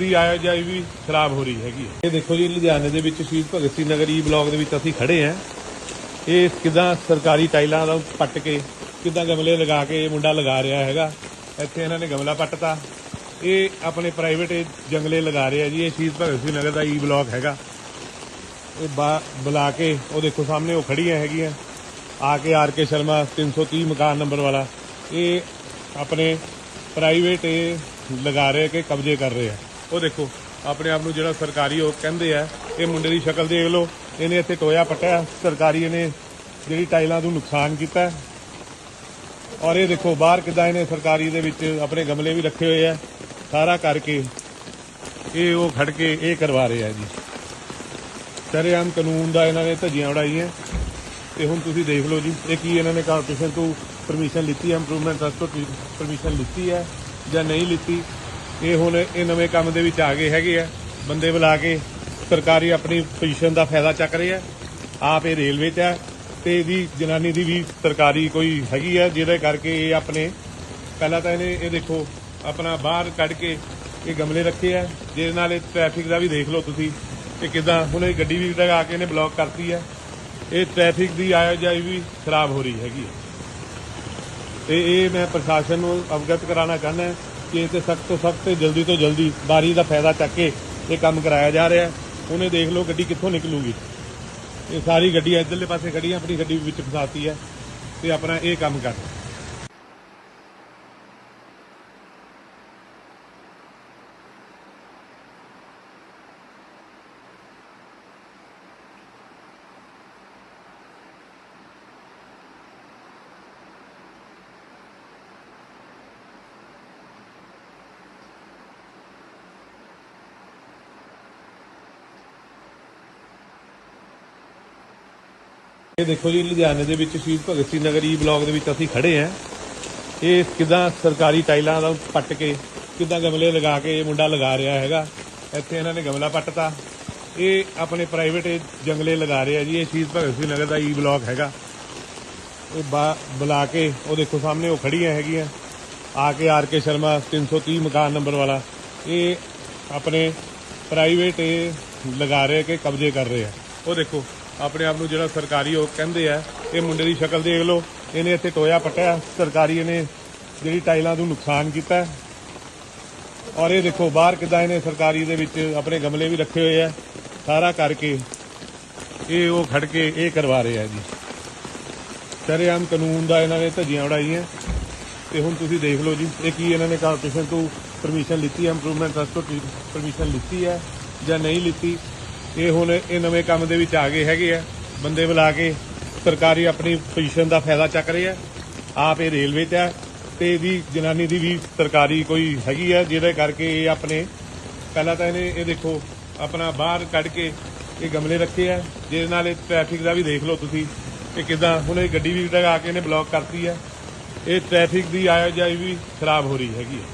ਦੀ ਆਵਾਜਾਈ ਵੀ ਖਰਾਬ ਹੋ ਰਹੀ ਹੈਗੀ ਇਹ ਦੇਖੋ ਜੀ, ਲੁਧਿਆਣੇ ਦੇ ਵਿੱਚ ਸ਼ਹੀਦ ਭਗਤ ਸਿੰਘ ਨਗਰ ਈ ਬਲਾਕ ਦੇ ਵਿੱਚ ਅਸੀਂ ਖੜੇ ਆਂ ਇਹ ਕਿਦਾਂ ਸਰਕਾਰੀ ਟਾਈਲਾਂ ਦਾ ਪੱਟ ਕੇ, ਕਿਦਾਂ ਗਮਲੇ ਲਗਾ ਕੇ ਇਹ ਮੁੰਡਾ ਲਗਾ ਰਿਹਾ ਹੈਗਾ। ਇੱਥੇ ਇਹਨਾਂ ਨੇ ਗਮਲਾ ਪੱਟਤਾ। ਇਹ ਆਪਣੇ ਪ੍ਰਾਈਵੇਟ ਜੰਗਲੇ ਲਗਾ ਰਹੇ ਆ ਜੀ। ਇਹ ਸ਼ਹੀਦ ਭਗਤ ਸਿੰਘ ਨਗਰ ਦਾ ਈ ਬਲਾਕ ਹੈਗਾ। ਇਹ ਬਾ- ਬੁਲਾ ਕੇ ਉਹ ਦੇਖੋ ਸਾਹਮਣੇ ਉਹ ਖੜੀਆਂ ਹੈਗੀਆਂ। ਆ ਕੇ ਆਰ ਕੇ ਸ਼ਰਮਾ 330 ਮਕਾਨ ਨੰਬਰ ਵਾਲਾ। ਇਹ ਆਪਣੇ ਪ੍ਰਾਈਵੇਟ ਇਹ ਲਗਾ ਰਹੇ ਕਿ ਕਬਜ਼ੇ ਕਰ ਰਹੇ। ਆ ਉਹ ਦੇਖੋ, ਆਪਣੇ ਆਪ ਨੂੰ ਜਿਹੜਾ ਸਰਕਾਰੀ ਉਹ ਕਹਿੰਦੇ ਆ, ਇਹ ਮੁੰਡੇ ਦੀ ਸ਼ਕਲ ਦੇਖ ਲਓ, ਇਹਨੇ ਇੱਥੇ ਟੋਇਆ ਪੱਟਿਆ, ਸਰਕਾਰੀ ਇਹਨੇ ਜਿਹੜੀ ਟਾਈਲਾਂ ਨੂੰ ਨੁਕਸਾਨ ਕੀਤਾ। ਔਰ ਇਹ ਦੇਖੋ, ਬਾਹਰ ਕਿਦਾਂ ਇਹਨੇ ਸਰਕਾਰੀ ਦੇ ਵਿੱਚ ਆਪਣੇ ਗਮਲੇ ਵੀ ਰੱਖੇ ਹੋਏ ਆ, ਸਾਰਾ ਕਰਕੇ ਇਹ ਉਹ ਖੜ ਕੇ ਇਹ ਕਰਵਾ ਰਹੇ ਆ ਜੀ। ਸਰੇਆਮ ਕਾਨੂੰਨ ਦਾ ਇਹਨਾਂ ਨੇ ਧੱਜੀਆਂ ਉਡਾਈਆਂ। ਤੇ ਹੁਣ ਤੁਸੀਂ ਦੇਖ ਲਓ ਜੀ, ਇਹ ਕੀ ਇਹਨਾਂ ਨੇ ਕਾਰਪੋਰੇਸ਼ਨ ਤੋਂ ਪਰਮਿਸ਼ਨ ਲਿੱਤੀ ਹੈ ਇੰਪਰੂਵਮੈਂਟ ਟਰਸਟ ਤੋਂ ਪਰਮਿਸ਼ਨ ਲਿੱਤੀ ਹੈ ਜਾਂ ਨਹੀਂ ਲਿੱਤੀ। ਇਹ ਹੁਣ ਇਹ ਨਵੇਂ ਕੰਮ ਦੇ ਵਿੱਚ ਆ ਗਏ ਹੈਗੇ ਆ। ਬੰਦੇ ਬੁਲਾ ਕੇ ਸਰਕਾਰੀ ਆਪਣੀ ਪੋਜੀਸ਼ਨ ਦਾ ਫਾਇਦਾ ਚੱਕ ਰਹੇ ਆ। ਆਪ ਇਹ ਰੇਲਵੇ 'ਚ ਹੈ ਤੇ ਇਹਦੀ ਜਨਾਨੀ ਦੀ ਵੀ ਸਰਕਾਰੀ ਕੋਈ ਹੈਗੀ ਹੈ ਜਿਹਦੇ ਕਰਕੇ ਇਹ ਆਪਣੇ ਪਹਿਲਾਂ ਤਾਂ ਇਹਨੇ ਇਹ ਦੇਖੋ, ਆਪਣਾ ਬਾਹਰ ਕੱਢ ਕੇ ਇਹ ਗਮਲੇ ਰੱਖੇ ਆ। ਜਿਹਦੇ ਨਾਲ ਇਹ ਟ੍ਰੈਫਿਕ ਦਾ ਵੀ ਦੇਖ ਲਓ ਤੁਸੀਂ ਕਿ ਕਿਦਾਂ ਹੁਣ ਇਹ ਗੱਡੀ ਵੀ ਲਗਾ ਕੇ ਇਹਨੇ ਬਲੌਕ ਕਰਤੀ ਹੈ ਇਹ ਟ੍ਰੈਫਿਕ ਦੀ ਆਵਾਜਾਈ ਵੀ ਖਰਾਬ ਹੋ ਰਹੀ ਹੈਗੀ ਹੈ ਤੇ ਇਹ ਮੈਂ ਪ੍ਰਸ਼ਾਸਨ ਨੂੰ ਅਵਗਤ ਕਰਾਉਣਾ ਚਾਹੁੰਦਾ ਕਿ ਇਹ ਤੇ ਸਖਤ ਤੋਂ ਸਖਤ ਤੇ ਜਲਦੀ ਤੋਂ ਜਲਦੀ ਬਾਰੀ ਦਾ ਫਾਇਦਾ ਚੱਕ ਕੇ ਇਹ ਕੰਮ ਕਰਾਇਆ ਜਾ ਰਿਹਾ ਹੈ। ਉਹਨੇ ਦੇਖ ਲਓ ਗੱਡੀ ਕਿੱਥੋਂ ਨਿਕਲੂਗੀ। ਇਹ ਸਾਰੀ ਗੱਡੀ ਇੱਧਰਲੇ ਪਾਸੇ ਖੜੀਆਂ, ਆਪਣੀ ਗੱਡੀ ਵਿੱਚ ਫਸਾਤੀ ਹੈ ਤੇ ਆਪਣਾ ਇਹ ਕੰਮ ਕਰ ਇਹ ਦੇਖੋ ਜੀ, ਲੁਧਿਆਣੇ ਦੇ ਵਿੱਚ ਸ਼ਹੀਦ ਭਗਤ ਸਿੰਘ ਨਗਰ ਈ ਬਲਾਕ ਦੇ ਵਿੱਚ ਅਸੀਂ ਖੜੇ ਆਂ ਇਹ ਕਿਦਾਂ ਸਰਕਾਰੀ ਟਾਈਲਾਂ ਦਾ ਪੱਟ ਕੇ, ਕਿਦਾਂ ਗਮਲੇ ਲਗਾ ਕੇ ਇਹ ਮੁੰਡਾ ਲਗਾ ਰਿਹਾ ਹੈਗਾ? ਇੱਥੇ ਇਹਨਾਂ ਨੇ ਗਮਲਾ ਪੱਟਤਾ। ਇਹ ਆਪਣੇ ਪ੍ਰਾਈਵੇਟ ਜੰਗਲੇ ਲਗਾ ਰਹੇ ਆ ਜੀ। ਇਹ ਸ਼ਹੀਦ ਭਗਤ ਸਿੰਘ ਨਗਰ ਦਾ ਈ ਬਲਾਕ ਹੈਗਾ। ਇਹ ਬਾ- ਬੁਲਾ ਕੇ ਉਹ ਦੇਖੋ ਸਾਹਮਣੇ ਉਹ ਖੜੀਆਂ ਹੈਗੀਆਂ। ਆ ਕੇ ਆਰ ਕੇ ਸ਼ਰਮਾ 330 ਮਕਾਨ ਨੰਬਰ ਵਾਲਾ। ਇਹ ਆਪਣੇ ਪ੍ਰਾਈਵੇਟ ਲਗਾ ਰਹੇ ਕਿ ਕਬਜ਼ੇ ਕਰ ਰਹੇ। ਆ ਉਹ ਦੇਖੋ ਆਪਣੇ ਆਪ ਨੂੰ ਜਿਹੜਾ ਸਰਕਾਰੀ ਉਹ ਕਹਿੰਦੇ ਆ, ਇਹ ਮੁੰਡੇ ਦੀ ਸ਼ਕਲ ਦੇਖ ਲਓ। ਇਹਨੇ ਇੱਥੇ ਟੋਇਆ ਪੱਟਿਆ, ਸਰਕਾਰੀ ਇਹਨੇ ਜਿਹੜੀ ਟਾਈਲਾਂ ਨੂੰ ਨੁਕਸਾਨ ਕੀਤਾ। ਔਰ ਇਹ ਦੇਖੋ, ਬਾਹਰ ਕਿਦਾਂ ਇਹਨੇ ਸਰਕਾਰੀ ਦੇ ਵਿੱਚ ਆਪਣੇ ਗਮਲੇ ਵੀ ਰੱਖੇ ਹੋਏ ਆ। ਸਾਰਾ ਕਰਕੇ ਇਹ ਉਹ ਖੜ ਕੇ ਇਹ ਕਰਵਾ ਰਹੇ ਆ ਜੀ। ਸਰੇਆਮ ਕਾਨੂੰਨ ਦਾ ਇਹਨਾਂ ਨੇ ਧੱਜੀਆਂ ਉਡਾਈਆਂ। ਤੇ ਹੁਣ ਤੁਸੀਂ ਦੇਖ ਲਓ ਜੀ, ਇਹ ਕੀ ਇਹਨਾਂ ਨੇ ਕਾਰਪੋਰੇਸ਼ਨ ਤੋਂ ਪਰਮਿਸ਼ਨ ਲਿੱਤੀ ਹੈ ਇੰਪਰੂਵਮੈਂਟ ਟਰਸਟ ਤੋਂ ਪਰਮਿਸ਼ਨ ਲਿੱਤੀ ਹੈ ਜਾਂ ਨਹੀਂ ਲਿੱਤੀ। ਇਹ ਹੁਣ ਇਹ ਨਵੇਂ ਕੰਮ ਦੇ ਵਿੱਚ ਆ ਗਏ ਹੈਗੇ ਆ। ਬੰਦੇ ਬੁਲਾ ਕੇ ਸਰਕਾਰੀ ਆਪਣੀ ਪੋਜੀਸ਼ਨ ਦਾ ਫਾਇਦਾ ਚੱਕ ਰਹੇ ਹੈ ਆਪ ਇਹ ਰੇਲਵੇ 'ਚ ਹੈ ਤੇ ਇਹਦੀ ਜਨਾਨੀ ਦੀ ਵੀ ਸਰਕਾਰੀ ਕੋਈ ਹੈਗੀ ਹੈ ਜਿਹਦੇ ਕਰਕੇ ਇਹ ਆਪਣੇ ਪਹਿਲਾਂ ਤਾਂ ਇਹਨੇ ਇਹ ਦੇਖੋ ਆਪਣਾ ਬਾਹਰ ਕੱਢ ਕੇ ਇਹ ਗਮਲੇ ਰੱਖੇ ਆ। ਜਿਹਦੇ ਨਾਲ ਇਹ ਟ੍ਰੈਫਿਕ ਦਾ ਵੀ ਦੇਖ ਲਓ ਤੁਸੀਂ ਕਿ ਕਿਦਾਂ ਹੁਣ ਇਹ ਗੱਡੀ ਵੀ ਲਗਾ ਕੇ ਇਹਨੇ ਬਲੌਕ ਕਰਤੀ ਹੈ ਇਹ ਟ੍ਰੈਫਿਕ ਦੀ ਆਵਾਜਾਈ ਵੀ ਖਰਾਬ ਹੋ ਰਹੀ ਹੈਗੀ ਹੈ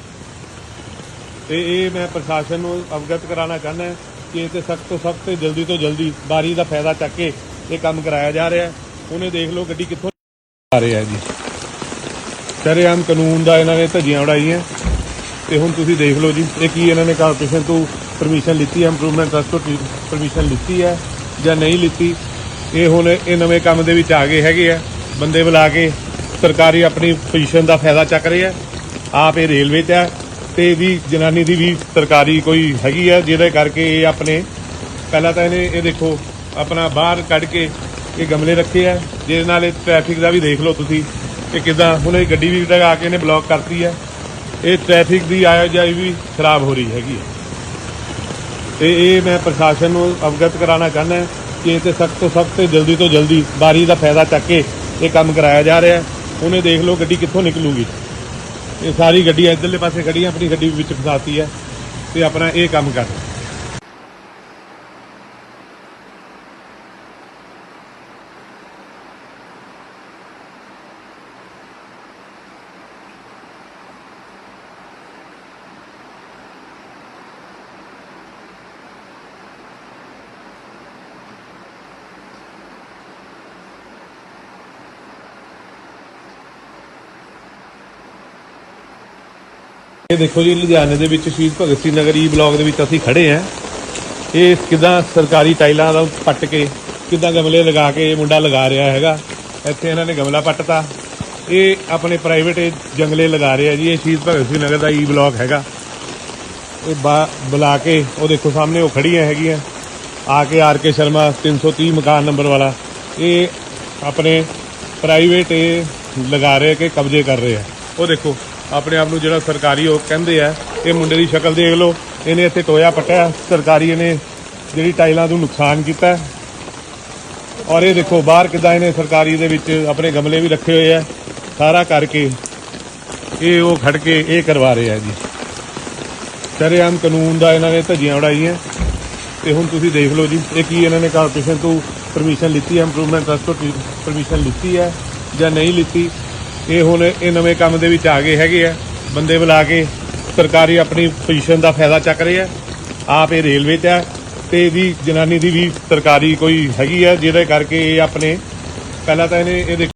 ਤੇ ਇਹ ਮੈਂ ਪ੍ਰਸ਼ਾਸਨ ਨੂੰ ਅਵਗਤ ਕਰਾਉਣਾ ਚਾਹੁੰਦਾ ਕਿ ਇਹ ਤੇ ਸਖਤ ਤੋਂ ਸਖਤ ਤੇ ਜਲਦੀ ਤੋਂ ਜਲਦੀ ਬਾਰੀ ਦਾ ਫਾਇਦਾ ਚੱਕ ਕੇ ਇਹ ਕੰਮ ਕਰਾਇਆ ਜਾ ਰਿਹਾ ਹੈ। ਉਹਨੇ ਦੇਖ ਲਓ ਗੱਡੀ ਕਿੱਥੋਂ ਆ ਰਹੀ ਹੈ ਜੀ। ਸਰੇਆਮ ਕਾਨੂੰਨ ਦਾ ਇਹਨਾਂ ਨੇ ਧੱਜੀਆਂ ਉਡਾਈਆਂ। ਤੇ ਹੁਣ ਤੁਸੀਂ ਦੇਖ ਲਓ ਜੀ, ਇਹ ਕੀ ਇਹਨਾਂ ਨੇ ਕਾਰਪੋਰੇਸ਼ਨ ਤੋਂ ਪਰਮਿਸ਼ਨ ਲਿੱਤੀ ਹੈ ਇੰਪਰੂਵਮੈਂਟ ਟਰਸਟ ਤੋਂ ਪਰਮਿਸ਼ਨ ਲਿੱਤੀ ਹੈ ਜਾਂ ਨਹੀਂ ਲਿੱਤੀ। ਇਹ ਹੁਣ ਇਹ ਨਵੇਂ ਕੰਮ ਦੇ ਵਿੱਚ ਆ ਗਏ ਹੈਗੇ ਆ। ਬੰਦੇ ਬੁਲਾ ਕੇ ਸਰਕਾਰੀ ਆਪਣੀ ਪੋਜੀਸ਼ਨ ਦਾ ਫਾਇਦਾ ਚੱਕ ਰਹੇ ਹੈ ਆਪ ਇਹ ਰੇਲਵੇ 'ਚ ਹੈ ਤੇ ਵੀ ਜਨਾਨੀ ਦੀ ਵੀ ਸਰਕਾਰੀ ਕੋਈ ਹੈਗੀ ਹੈ ਜਿਹਦੇ ਕਰਕੇ ਇਹ ਆਪਣੇ, ਪਹਿਲਾਂ ਤਾਂ ਇਹਨੇ, ਇਹ ਦੇਖੋ, ਆਪਣਾ ਬਾਹਰ ਕੱਢ ਕੇ ਇਹ ਗਮਲੇ ਰੱਖੇ ਆ, ਜਿਹਦੇ ਨਾਲ ਇਹ ਟ੍ਰੈਫਿਕ ਦਾ ਵੀ ਦੇਖ ਲਓ ਤੁਸੀਂ ਕਿ ਕਿਦਾਂ ਹੁਣ ਇਹ ਗੱਡੀ ਵੀ ਲਗਾ ਕੇ ਇਹਨੇ ਬਲੌਕ ਕਰਤੀ ਹੈ ਇਹ ਟ੍ਰੈਫਿਕ ਦੀ ਆਵਾਜਾਈ ਵੀ ਖਰਾਬ ਹੋ ਰਹੀ ਹੈਗੀ ਹੈ ਤੇ ਇਹ ਮੈਂ ਪ੍ਰਸ਼ਾਸਨ ਨੂੰ ਅਵਗਤ ਕਰਾਉਣਾ ਚਾਹੁੰਦਾ ਕਿ ਇਹ ਤੇ ਸਖਤ ਤੋਂ ਸਖਤ ਤੇ ਜਲਦੀ ਤੋਂ ਜਲਦੀ ਬਾਰੀ ਦਾ ਫਾਇਦਾ ਚੱਕ ਕੇ ਇਹ ਕੰਮ ਕਰਾਇਆ ਜਾ ਰਿਹਾ ਹੈ। ਉਹਨੇ ਦੇਖ ਲਓ ਗੱਡੀ ਕਿੱਥੋਂ ਨਿਕਲੂਗੀ। ਇਹ ਸਾਰੀ ਗੱਡੀਆਂ ਇੱਧਰਲੇ ਪਾਸੇ ਖੜੀਆਂ ਆਪਣੀ ਗੱਡੀ ਵਿੱਚ ਫਸਾਤੀ ਹੈ ਤੇ ਆਪਣਾ ਇਹ ਕੰਮ ਕਰ ਰਹੇ। ਇਹ ਦੇਖੋ ਜੀ, ਲੁਧਿਆਣੇ ਦੇ ਵਿੱਚ ਸ਼ਹੀਦ ਭਗਤ ਸਿੰਘ ਨਗਰ ਈ ਬਲਾਕ ਦੇ ਵਿੱਚ ਅਸੀਂ ਖੜੇ ਆਂ ਇਹ ਕਿਦਾਂ ਸਰਕਾਰੀ ਟਾਈਲਾਂ ਦਾ ਪੱਟ ਕੇ, ਕਿਦਾਂ ਗਮਲੇ ਲਗਾ ਕੇ ਇਹ ਮੁੰਡਾ ਲਗਾ ਰਿਹਾ ਹੈਗਾ? ਇੱਥੇ ਇਹਨਾਂ ਨੇ ਗਮਲਾ ਪੱਟਤਾ। ਇਹ ਆਪਣੇ ਪ੍ਰਾਈਵੇਟ ਜੰਗਲੇ ਲਗਾ ਰਹੇ ਆ ਜੀ। ਇਹ ਸ਼ਹੀਦ ਭਗਤ ਸਿੰਘ ਨਗਰ ਦਾ ਈ ਬਲਾਕ ਹੈਗਾ। ਇਹ ਬਾ- ਬੁਲਾ ਕੇ ਉਹ ਦੇਖੋ ਸਾਹਮਣੇ ਉਹ ਖੜੀਆਂ ਹੈਗੀਆਂ। ਆ ਕੇ ਆਰ ਕੇ ਸ਼ਰਮਾ 330 ਮਕਾਨ ਨੰਬਰ ਵਾਲਾ। ਇਹ ਆਪਣੇ ਪ੍ਰਾਈਵੇਟ ਇਹ ਲਗਾ ਰਹੇ ਕਿ ਕਬਜ਼ੇ ਕਰ ਰਹੇ। ਆ ਉਹ ਦੇਖੋ ਆਪਣੇ ਆਪ ਨੂੰ ਜਿਹੜਾ ਸਰਕਾਰੀ ਉਹ ਕਹਿੰਦੇ ਆ, ਇਹ ਮੁੰਡੇ ਦੀ ਸ਼ਕਲ ਦੇਖ ਲਓ। ਇਹਨੇ ਇੱਥੇ ਟੋਇਆ ਪੱਟਿਆ, ਸਰਕਾਰੀ ਇਹਨੇ ਜਿਹੜੀ ਟਾਈਲਾਂ ਨੂੰ ਨੁਕਸਾਨ ਕੀਤਾ। ਔਰ ਇਹ ਦੇਖੋ, ਬਾਹਰ ਕਿਦਾਂ ਇਹਨੇ ਸਰਕਾਰੀ ਦੇ ਵਿੱਚ ਆਪਣੇ ਗਮਲੇ ਵੀ ਰੱਖੇ ਹੋਏ ਆ, ਸਾਰਾ ਕਰਕੇ। ਇਹ ਉਹ ਖੜ ਕੇ ਇਹ ਕਰਵਾ ਰਹੇ ਆ ਜੀ। ਸ਼ਰੇਆਮ ਕਾਨੂੰਨ ਦਾ ਇਹਨਾਂ ਨੇ ਧੱਜੀਆਂ ਉਡਾਈਆਂ। ਤੇ ਹੁਣ ਤੁਸੀਂ ਦੇਖ ਲਓ ਜੀ, ਇਹ ਕੀ ਇਹਨਾਂ ਨੇ ਕਾਰਪੋਰੇਸ਼ਨ ਤੋਂ ਪਰਮਿਸ਼ਨ ਲਿੱਤੀ ਹੈ ਇੰਪਰੂਵਮੈਂਟ ਟਰਸਟ ਤੋਂ ਪਰਮਿਸ਼ਨ ਲਿੱਤੀ ਹੈ ਜਾਂ ਨਹੀਂ ਲਿੱਤੀ। ਇਹ ਹੁਣ ਇਹ ਨਵੇਂ ਕੰਮ ਦੇ ਵਿੱਚ ਆ ਗਏ ਹੈਗੇ ਆ। ਬੰਦੇ ਬੁਲਾ ਕੇ ਸਰਕਾਰੀ ਆਪਣੀ ਪੋਜੀਸ਼ਨ ਦਾ ਫਾਇਦਾ ਚੱਕ ਰਹੇ ਆ। ਆਪ ਇਹ ਰੇਲਵੇ 'ਚ ਹੈ ਤੇ ਇਹਦੀ ਜਨਾਨੀ ਦੀ ਵੀ ਸਰਕਾਰੀ ਕੋਈ ਹੈਗੀ ਆ, ਜਿਹਦੇ ਕਰਕੇ ਇਹ ਆਪਣੇ ਪਹਿਲਾਂ ਤਾਂ ਇਹਨੇ ਇਹਦੇ